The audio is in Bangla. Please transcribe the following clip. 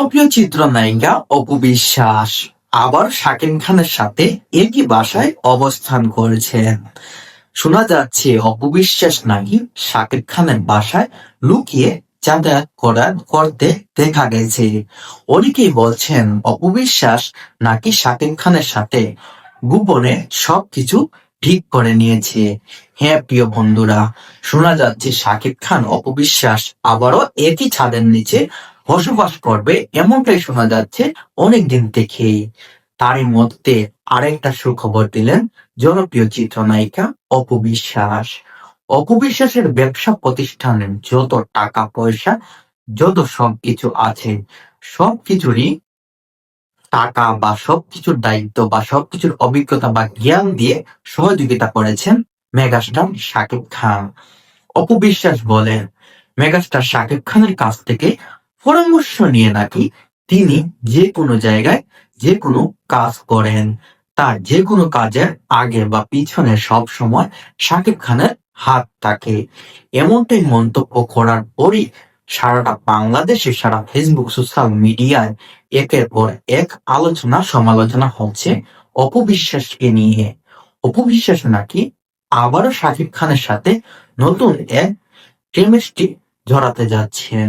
জনপ্রিয় চিত্রনায়িকা অপু বিশ্বাস আবার শাকিব খানের সাথে একই বাসায় অবস্থান করেছেন। শোনা যাচ্ছে অপু বিশ্বাস নাকি শাকিব খানের বাসায় লুকিয়ে যাতায়াত করার করতে দেখা গেছে। অনেকেই বলছেন অপু বিশ্বাস নাকি শাকিব খানের সাথে গোপনে সবকিছু ঠিক করে নিয়েছে। হ্যাঁ প্রিয় বন্ধুরা, শোনা যাচ্ছে শাকিব খান অপবিশ্বাস আবারও একই ছাদের নিচে বসবাস করবে, এমনটাই শোনা যাচ্ছে অনেকদিন থেকেই। তারই মধ্যে আরেকটা সুখবর দিলেন জনপ্রিয় চিত্রনায়িকা অপবিশ্বাস অপবিশ্বাসের ব্যবসা প্রতিষ্ঠানের যত টাকা পয়সা, যত সবকিছু আছে সবকিছুরই টাকা বা সবকিছুর দায়িত্ব বা সবকিছুর অভিজ্ঞতা বা জ্ঞান দিয়ে সহযোগিতা করেছেন মেগাস্টার শাকিব খান। অপবিশ্বাস বলেন, মেগাস্টার শাকিব খানের কাছ থেকে পরামর্শ নিয়ে নাকি তিনি যে কোনো জায়গায় যে কোনো কাজ করেন। তার যে কোনো কাজের আগে বা পিছনে সব সময় শাকিব খানের হাত থাকে। এমনটাই মন্তব্য করার পরই সারাটা বাংলাদেশে, সারা ফেসবুক, সোশ্যাল মিডিয়ায় একের পর এক আলোচনা, সমালোচনা হচ্ছে অপবিশ্বাসকে নিয়ে। অপবিশ্বাস নাকি আবারও শাকিব খানের সাথে নতুন এক কেমিস্ট্রি ধরাতে যাচ্ছেন।